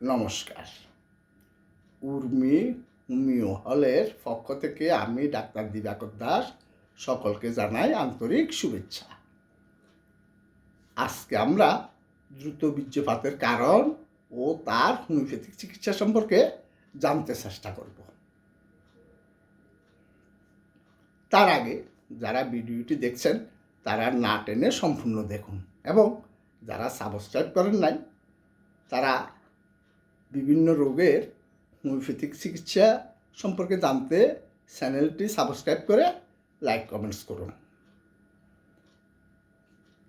নমস্কার। উর্মি হোমিও হলের পক্ষ থেকে আমি ডাক্তার দিবাকর দাস সকলকে জানাই আন্তরিক শুভেচ্ছা। আজকে আমরা দ্রুত বীর্যপাতের কারণ ও তার হোমিওপ্যাথিক চিকিৎসা সম্পর্কে জানতে চেষ্টা করব। তার আগে যারা ভিডিওটি দেখছেন, তারা না টেনে সম্পূর্ণ দেখুন এবং যারা সাবস্ক্রাইব করেন নাই, তারা বিভিন্ন রোগের হোমিওপ্যাথিক চিকিৎসা সম্পর্কে জানতে চ্যানেলটি সাবস্ক্রাইব করে লাইক কমেন্টস করুন।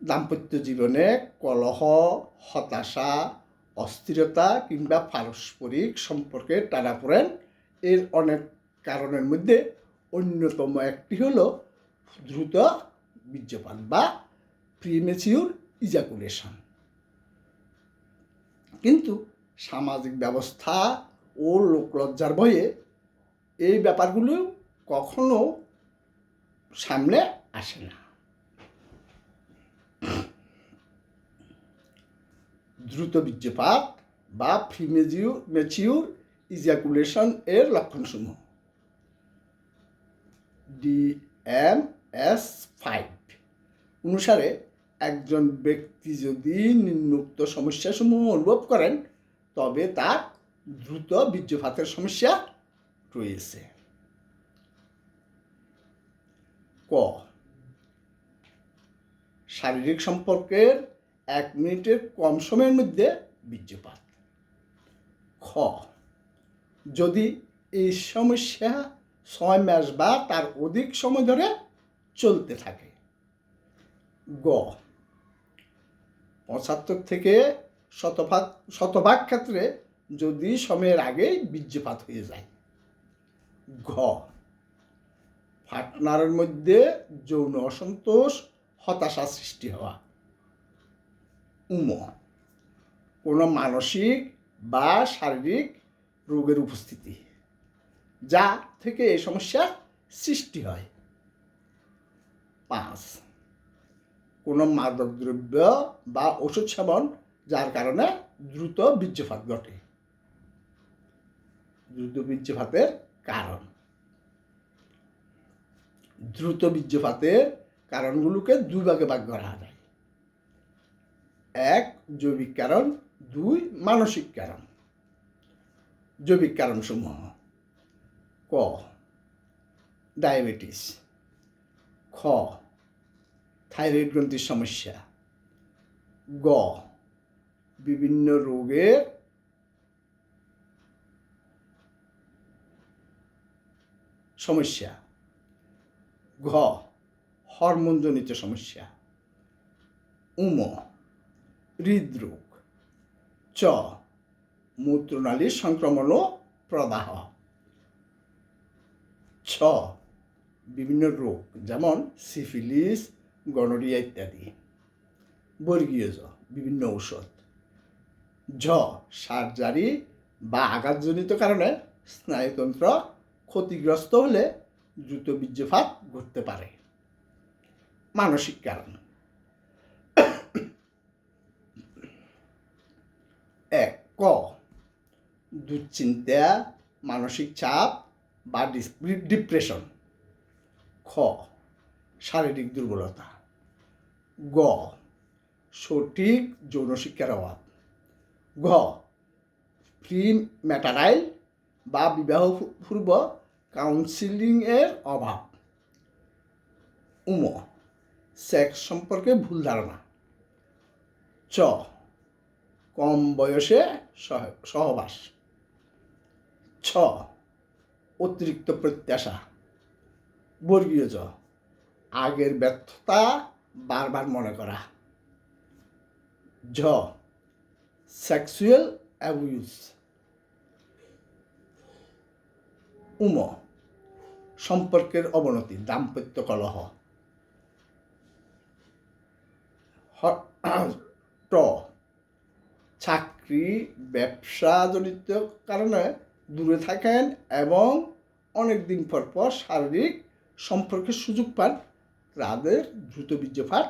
দাম্পত্য জীবনে কলহ, হতাশা, অস্থিরতা কিংবা পারস্পরিক সম্পর্কে টানাপোড়েন এর অনেক কারণের মধ্যে অন্যতম একটি হল দ্রুত বীর্যপাত বা প্রিমেচিউর ইজাকুলেশন কিন্তু সামাজিক ব্যবস্থা ও লোকলজ্জার ভয়ে এই ব্যাপারগুলো কখনো সামনে আসে না। দ্রুত বীর্যপাত বা ফিমেজিউ ম্যাচিউর ইজাকুলেশন এর লক্ষণসমূহ। ডি এম এস ফাইভ অনুসারে একজন ব্যক্তি যদি নিম্নোক্ত সমস্যাসমূহ অনুভব করেন তবে তার দ্রুত বীর্যপাতের সমস্যা রয়েছে। ক। শারীরিক সম্পর্কের এক মিনিটের কম সময়ের মধ্যে বীর্যপাত। খ। যদি এই সমস্যা ছয় মাস বা তার অধিক সময় ধরে চলতে থাকে। গ। পঁচাত্তর থেকে শতভাগ শতভাগ ক্ষেত্রে যদি সময়ের আগেই বীর্যপাত হয়ে যায়। ঘ পার্টনারের মধ্যে যৌন অসন্তোষ, হতাশা সৃষ্টি হওয়া। উম, কোনো মানসিক বা শারীরিক রোগের উপস্থিতি, যা থেকে এই সমস্যা সৃষ্টি হয়। পাঁচ, কোনো মাদকদ্রব্য বা ওষুধ সেবন যার কারণে দ্রুত বীর্যপাত ঘটে। দ্রুত বীর্যপাতের কারণ। দ্রুত বীর্যপাতের কারণগুলোকে দুই ভাগে ভাগ করা যায়। এক, জৈবিক কারণ, দুই, মানসিক কারণ। জৈবিক কারণসমূহ ক, ডায়াবেটিস। খ, থাইরয়েড গ্রন্থির সমস্যা। গ বিভিন্ন রোগের সমস্যা। ঘ, হরমোনজনিত সমস্যা। উম, হৃদরোগ। চ মূত্রনালীর সংক্রমণ ও প্রদাহ ছ, বিভিন্ন রোগ যেমন সিফিলিস, গনোরিয়া ইত্যাদি। বর্গীয় বিভিন্ন ঔষধ। ঝ, সার্জারি বা আঘাতজনিত কারণে স্নায়ুতন্ত্র ক্ষতিগ্রস্ত হলে দ্রুত বীর্যপাত ঘটতে পারে। মানসিক কারণ। এক, ক, দুশ্চিন্তা, মানসিক চাপ বা ডিপ্রেশন। খ, শারীরিক দুর্বলতা। গ, সঠিক যৌন শিক্ষার অভাব। ঘ প্রি ম্যাটারাইল বা বিবাহ পূর্ব কাউন্সিলিংয়ের অভাব। উম। সেক্স সম্পর্কে ভুল ধারণা। চ। কম বয়সে সহ- সহবাস। ছ। অতিরিক্ত প্রত্যাশা। বর্গীয় জ। আগের ব্যর্থতা বারবার মনে করা। ঝ। সেক্সুয়াল অ্যাবিউজ উম সম্পর্কের অবনতি, দাম্পত্য কলহ। ট, চাকরি ব্যবসাজনিত কারণে দূরে থাকেন এবং অনেক দিন পর পর শারীরিক সম্পর্কের সুযোগ পান। তাদের দ্রুত বীর্যপাত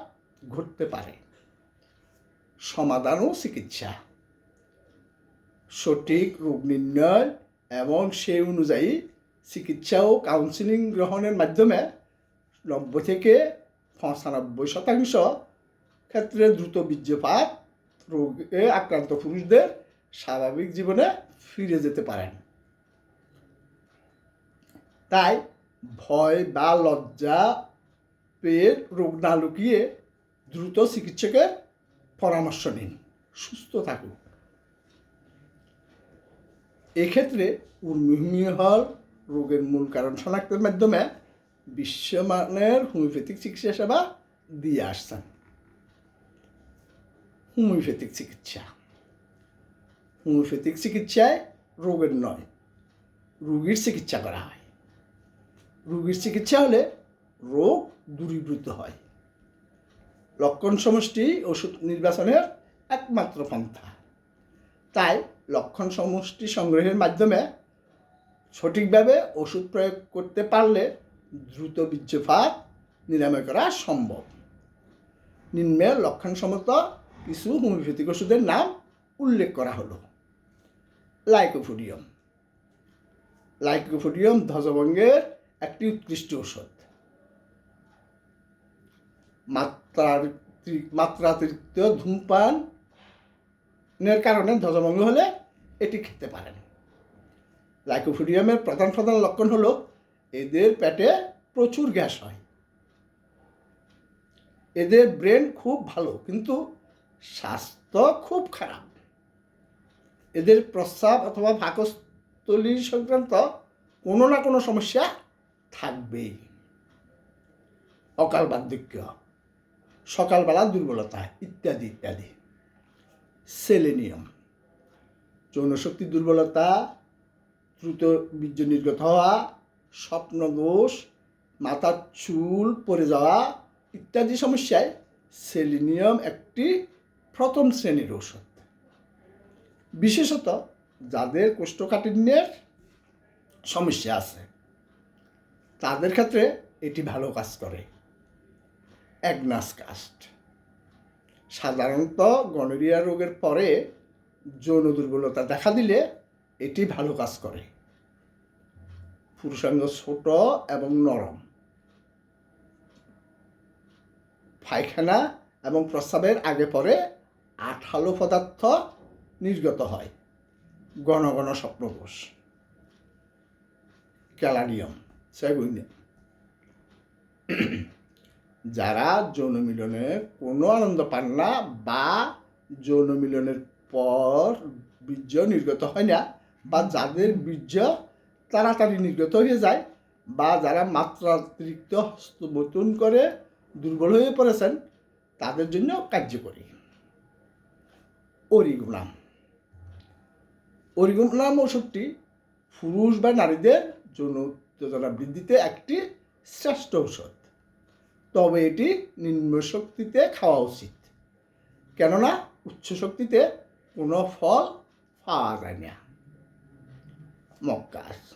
ঘটতে পারে। সমাধান ও চিকিৎসা। সঠিক রোগ নির্ণয় এবং সেই অনুযায়ী চিকিৎসা ও কাউন্সিলিং গ্রহণের মাধ্যমে নব্বই থেকে পঁচানব্বই শতাংশ ক্ষেত্রে দ্রুত বীর্যপাত, রোগে আক্রান্ত পুরুষদের স্বাভাবিক জীবনে ফিরে যেতে পারেন। তাই ভয় বা লজ্জা পেয়ে রোগ না লুকিয়ে দ্রুত চিকিৎসকের পরামর্শ নিন। সুস্থ থাকুন। এক্ষেত্রে উর্মিহল রোগের মূল কারণ শনাক্তের মাধ্যমে বিশ্বমানের হোমিওপ্যাথিক চিকিৎসা সেবা দিয়ে আসছেন। হোমিওপ্যাথিক চিকিৎসা। হোমিওপ্যাথিক চিকিৎসায় রোগের নয়, রোগীর চিকিৎসা করা হয়। রোগীর চিকিৎসা হলে রোগ দূরীভূত হয়। লক্ষণ সমষ্টি ওষুধ নির্বাচনের একমাত্র পন্থা। তাই লক্ষণ সমষ্টি সংগ্রহের মাধ্যমে সঠিকভাবে ওষুধ প্রয়োগ করতে পারলে দ্রুত বীর্যপাত নিরাময় করা সম্ভব। নিম্নে লক্ষণসম্মত কিছু হোমিওপ্যাথিক ওষুধের নাম উল্লেখ করা হলো। লাইকোফোডিয়াম। লাইকোফোডিয়াম ধ্বজভঙ্গের একটি উৎকৃষ্ট ওষুধ মাত্রাতিরিক্ত মাত্রাতিরিক্ত ধূমপানের কারণে ধ্বজভঙ্গ হলে এটি খেতে পারেন। লাইকোফোডিয়ামের প্রধান প্রধান লক্ষণ হলো, এদের পেটে প্রচুর গ্যাস হয়। এদের ব্রেন খুব ভালো, কিন্তু স্বাস্থ্য খুব খারাপ। এদের প্রস্রাব অথবা ভাকস্থলী সংক্রান্ত কোনো না কোনো সমস্যা থাকবেই। অকাল বার্ধক্য, সকালবেলা দুর্বলতা, ইত্যাদি ইত্যাদি। সেলেনিয়াম। যৌনশক্তি দুর্বলতা, দ্রুত বীর্য নির্গত হওয়া স্বপ্নদোষ মাথার চুল পড়ে যাওয়া ইত্যাদি সমস্যায় সেলিনিয়াম একটি প্রথম শ্রেণির ঔষধ। বিশেষত যাদের কোষ্ঠকাঠিন্যের সমস্যা আছে, তাদের ক্ষেত্রে এটি ভালো কাজ করে। Agnus caste. সাধারণত গনোরিয়া রোগের পরে যৌন দুর্বলতা দেখা দিলে এটি ভালো কাজ করে। পুরুষাঙ্গ ছোট এবং নরম। পায়খানা এবং প্রস্রাবের আগে পরে আঠালো পদার্থ নির্গত হয়। ঘন ঘন স্বপ্নদোষ ক্যালাডিয়াম সেগুইনে। যারা যৌন মিলনে কোনো আনন্দ পান না বা যৌন মিলনের পর বীর্য নির্গত হয় না বা যাদের বীর্য তাড়াতাড়ি নির্গত হয়ে যায় বা যারা মাত্রাতিরিক্ত হস্তমৈথুন করে দুর্বল হয়ে পড়েছেন, তাদের জন্য কার্যকরী। অরিগুনাম। অরিগুনাম ওষুধটি পুরুষ বা নারীদের যৌন উত্তেজনা বৃদ্ধিতে একটি শ্রেষ্ঠ ঔষধ। তবে এটি নিম্ন শক্তিতে খাওয়া উচিত। কেননা উচ্চ শক্তিতে কোনো ফল পাওয়া যায় না। মক্কাস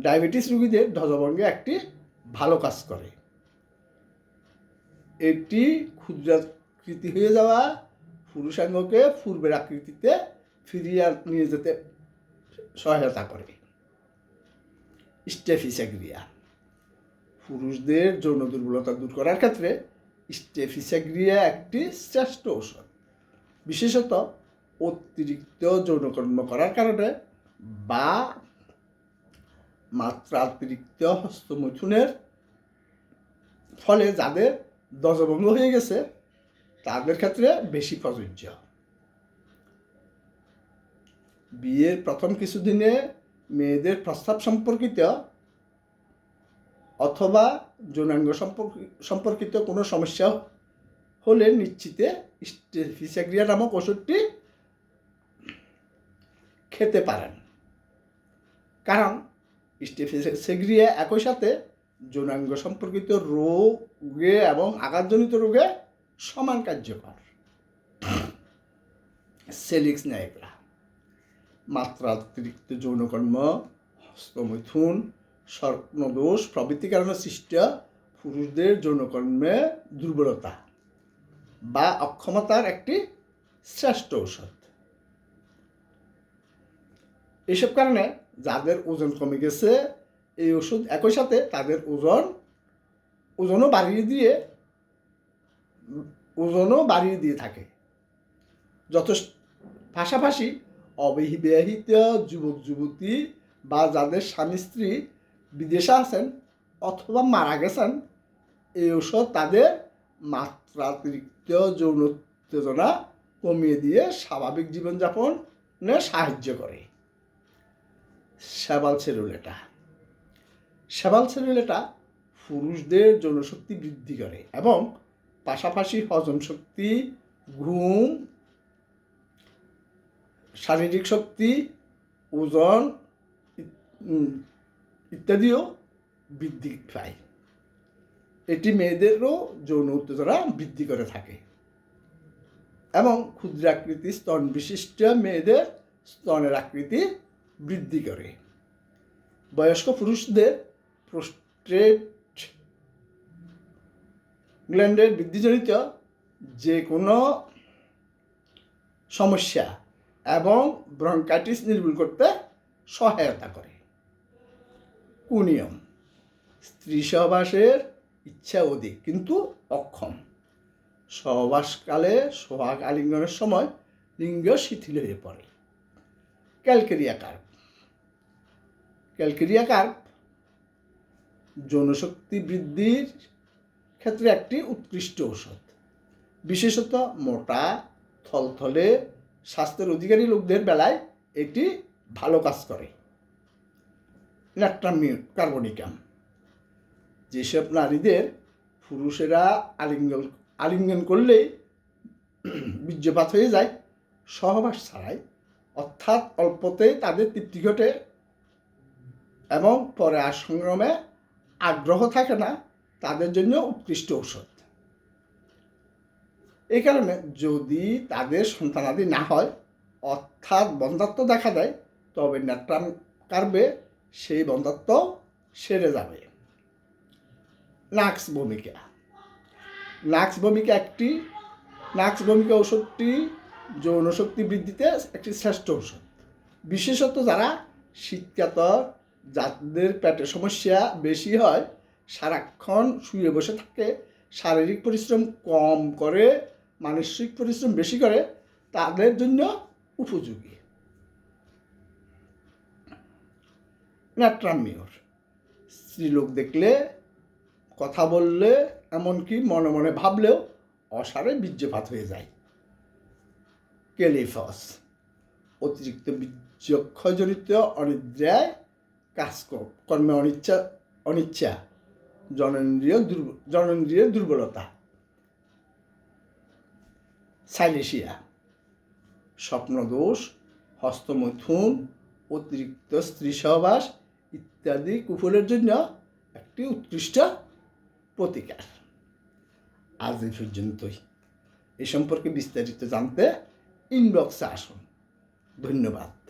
ডায়াবেটিস রোগীদের ধ্বজভঙ্গে একটি ভালো কাজ করে। এটি ক্ষুদ্রাকৃতি হয়ে যাওয়া, পুরুষাঙ্গকে পূর্বের আকৃতিতে ফিরিয়ে নিয়ে যেতে সহায়তা করে। স্টেফিসেগ্রিয়া পুরুষদের যৌন দুর্বলতা দূর করার ক্ষেত্রে স্টেফিসেগ্রিয়া একটি শ্রেষ্ঠ ঔষধ। বিশেষত অতিরিক্ত যৌনকর্ম করার কারণে বা মাত্রাতিরিক্ত হস্তমৈথুনের ফলে যাদের দজভঙ্গ হয়ে গেছে, তাদের ক্ষেত্রে বেশি প্রযোজ্য। বিয়ের প্রথম কিছুদিনে মেয়েদের প্রস্তাব সম্পর্কিত অথবা যৌনাঙ্গ সম্পর্কিত কোনো সমস্যা হলে নিশ্চিতে ফিসাগ্রিয়া নামক ওষুধটি খেতে পারেন। কারণ স্টেফিসেগ্রিয়া একই সাথে যৌনাঙ্গ সম্পর্কিত রোগে এবং আঘাতজনিত রোগে সমান কার্যকর। সেলিক্স নায়করা মাত্রাতিরিক্ত যৌনকর্ম, হস্তমৈথুন স্বপ্নদোষ প্রভৃতি কারণে সৃষ্ট পুরুষদের যৌনকর্মে দুর্বলতা বা অক্ষমতার একটি শ্রেষ্ঠ ঔষধ। এইসব কারণে যাদের ওজন কমে গেছে, এই ওষুধ একই সাথে তাদের ওজন, ওজনও বাড়িয়ে দিয়ে, ওজনও বাড়িয়ে দিয়ে থাকে। যথেষ্ট পাশাপাশি অবিবাহিত যুবক যুবতী বা যাদের স্বামী স্ত্রী বিদেশে আছেন অথবা মারা গেছেন, এই ওষুধ তাদের মাত্রাতিরিক্ত যৌন উত্তেজনা কমিয়ে দিয়ে স্বাভাবিক জীবনযাপনে সাহায্য করে। সেবাল সেরুলেটা সেবাল সেরুলেটা পুরুষদের যৌনশক্তি বৃদ্ধি করে এবং পাশাপাশি হজম শক্তি, ঘুম, শারীরিক শক্তি, ওজন ইত্যাদিও বৃদ্ধি পায়। এটি মেয়েদেরও যৌন উত্তেজনা বৃদ্ধি করে থাকে। এবং ক্ষুদ্রাকৃতি স্তন বিশিষ্ট মেয়েদের স্তনের আকৃতি বৃদ্ধি করে। বয়স্ক পুরুষদের প্রোস্টেট গ্ল্যান্ডের বৃদ্ধিজনিত যে কোনো সমস্যা এবং ব্রঙ্কাইটিস নির্মূল করতে সহায়তা করে। কুনিয়ম স্ত্রী সহবাসের ইচ্ছা অধিক, কিন্তু অক্ষম। সহবাসকালে সোহাগ আলিঙ্গনের সময় লিঙ্গ শিথিল হয়ে পড়ে। Calcarea carb. ক্যালকেরিয়া কার্প যৌনশক্তি বৃদ্ধির ক্ষেত্রে একটি উৎকৃষ্ট ঔষধ। বিশেষত মোটা, থলথলে, স্বাস্থ্যের অধিকারী লোকদের বেলায় এটি ভালো কাজ করে। ন্যাট্রামিউ কার্বনিকাম। যেসব নারীদের পুরুষেরা আলিঙ্গন আলিঙ্গন করলেই বীর্যপাত হয়ে যায়, সহবাস ছাড়াই, অর্থাৎ অল্পতেই তাদের তৃপ্তি ঘটে এবং পরে আর সংগ্রামে আগ্রহ থাকে না, তাদের জন্য উৎকৃষ্ট ঔষধ। এই কারণে যদি তাদের সন্তানাদি না হয়, অর্থাৎ বন্ধাত্ম দেখা দেয়, তবে ন্যাট্রাম কার্বে সেই বন্ধাত্ম সেরে যাবে। নাক্স ভূমিকা। নাক্স ভূমিকা একটি। নাক্স ভূমিকা ওষুধটি যৌন শক্তি বৃদ্ধিতে একটি শ্রেষ্ঠ ওষুধ বিশেষত যারা শীতকাতর, যাদের পেটের সমস্যা বেশি হয়, সারাক্ষণ শুয়ে বসে থাকে, শারীরিক পরিশ্রম কম করে, মানসিক পরিশ্রম বেশি করে, তাদের জন্য উপযোগী। ন্যাট্রামিওর স্ত্রীলোক দেখলে, কথা বললে, এমনকি মনে মনে ভাবলেও অসারে বীর্যপাত হয়ে যায়। কেলিফস, অতিরিক্ত বীর্যক্ষজনিত অনিদ্রায় কাজ কর- কর্মে অনিচ্ছা অনিচ্ছা জনেন্দ্রিয় দুর্বল জনেন্দ্রিয় দুর্বলতা। সাইলেশিয়া, স্বপ্নদোষ, হস্তমৈথুন, অতিরিক্ত স্ত্রী সহবাস ইত্যাদি কুফলের জন্য একটি উৎকৃষ্ট প্রতিকার। আজ এই পর্যন্তই। এ সম্পর্কে বিস্তারিত জানতে ইনবক্সে আসুন। ধন্যবাদ।